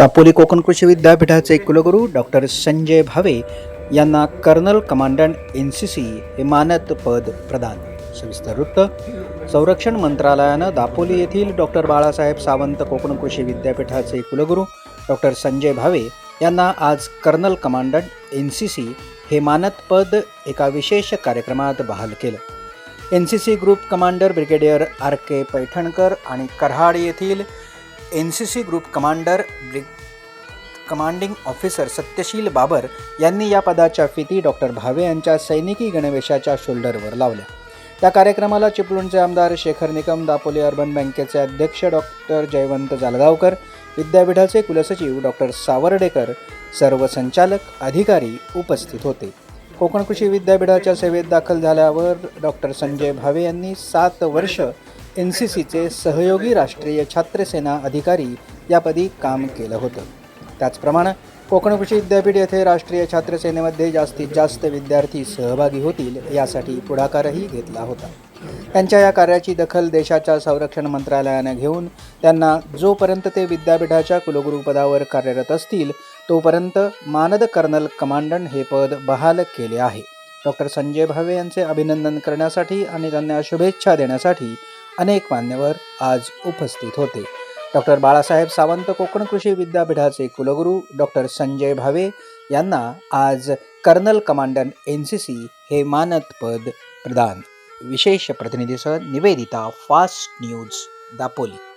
दापोली कोकण कृषी विद्यापीठाचे कुलगुरू डॉक्टर संजय भावे यांना colonel commandant N C C हे मानद पद प्रदान. सविस्तर वृत्त संरक्षण मंत्रालयानं दापोली येथील डॉक्टर बाळासाहेब सावंत कोकण कृषी विद्यापीठाचे कुलगुरू डॉक्टर संजय भावे यांना आज colonel commandant N C C हे मानद पद एका विशेष कार्यक्रमात बहाल केलं. N C C group commander brigadier R K Paithankar आणि कर्हाड येथील N C C group commander brig commanding officer Satyashil Babar यांनी या पदाच्या फिती डॉक्टर भावे यांच्या सैनिकी गणवेशाच्या शोल्डरवर लावल्या. त्या कार्यक्रमाला चिपळूणचे आमदार शेखर निकम दापोली अर्बन बँकेचे अध्यक्ष डॉक्टर जयवंत जालगावकर विद्यापीठाचे कुलसचिव डॉक्टर सावर्डेकर सर्व संचालक अधिकारी उपस्थित होते. कोकण कृषी विद्यापीठाच्या सेवेत दाखल झाल्यावर डॉक्टर संजय भावे यांनी सात वर्ष एन सी सीचे सहयोगी राष्ट्रीय छात्रसेना अधिकारी यापदी काम केलं होतं. त्याचप्रमाणे कोकण कृषी विद्यापीठ येथे राष्ट्रीय छात्रसेनेमध्ये जास्तीत जास्त विद्यार्थी सहभागी होतील यासाठी पुढाकारही घेतला होता. त्यांच्या या कार्याची दखल देशाच्या संरक्षण मंत्रालयानं घेऊन त्यांना जोपर्यंत ते विद्यापीठाच्या कुलगुरुपदावर कार्यरत असतील तोपर्यंत मानद कर्नल कमांडंट हे पद बहाल केले आहे. डॉक्टर संजय भावे यांचे अभिनंदन करण्यासाठी आणि त्यांना शुभेच्छा देण्यासाठी अनेक मान्यवर आज उपस्थित होते. डॉक्टर बाळासाहेब सावंत कोकण कृषी विद्यापीठाचे कुलगुरू डॉक्टर संजय भावे यांना आज colonel commandant N C C हे मानद पद प्रदान. विशेष प्रतिनिधीसह निवेदिता फास्ट न्यूज दापोली.